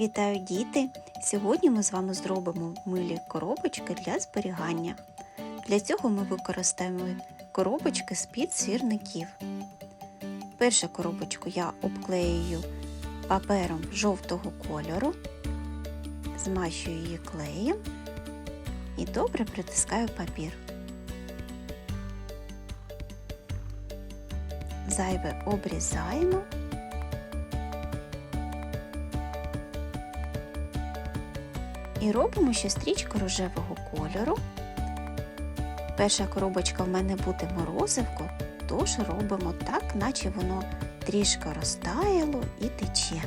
Вітаю діти! Сьогодні ми з вами зробимо милі коробочки для зберігання. Для цього ми використаємо коробочки з-під сірників. Першу коробочку я обклеюю папером жовтого кольору, змащую її клеєм і добре притискаю папір. Зайве обрізаємо. І робимо ще стрічку рожевого кольору. Перша коробочка в мене буде морозивко, тож робимо так, наче воно трішки розтаяло і тече.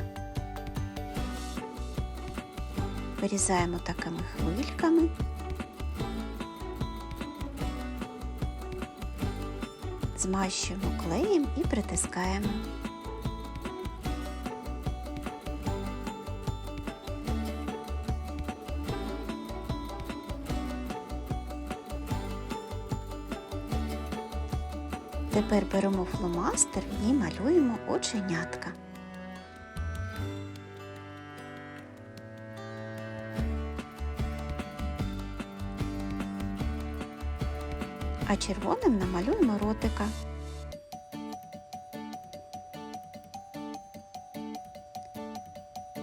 Вирізаємо такими хвильками. Змащуємо клеєм і притискаємо. Тепер беремо фломастер і малюємо оченятка. А червоним намалюємо ротика.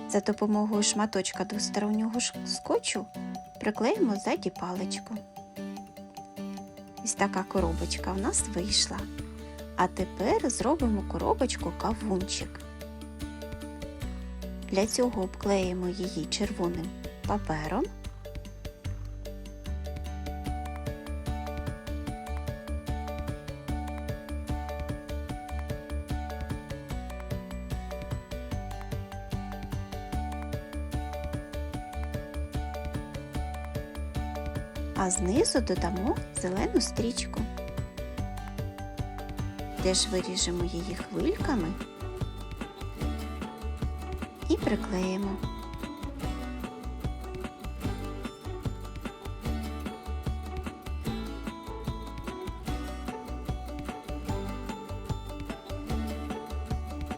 За допомогою шматочка двостороннього скотчу приклеїмо ззаді паличку. Ось така коробочка в нас вийшла. А тепер зробимо коробочку кавунчик. Для цього обклеїмо її червоним папером. А знизу додамо зелену стрічку. Теж виріжемо її хвильками і приклеїмо.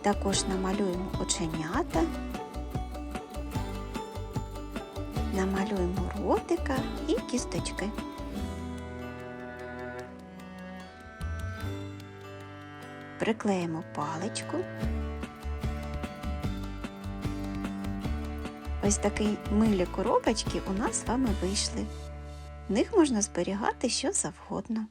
Також намалюємо оченята, намалюємо ротика і кісточки. Приклеїмо паличку. Ось такі милі коробочки у нас з вами вийшли. В них можна зберігати що завгодно.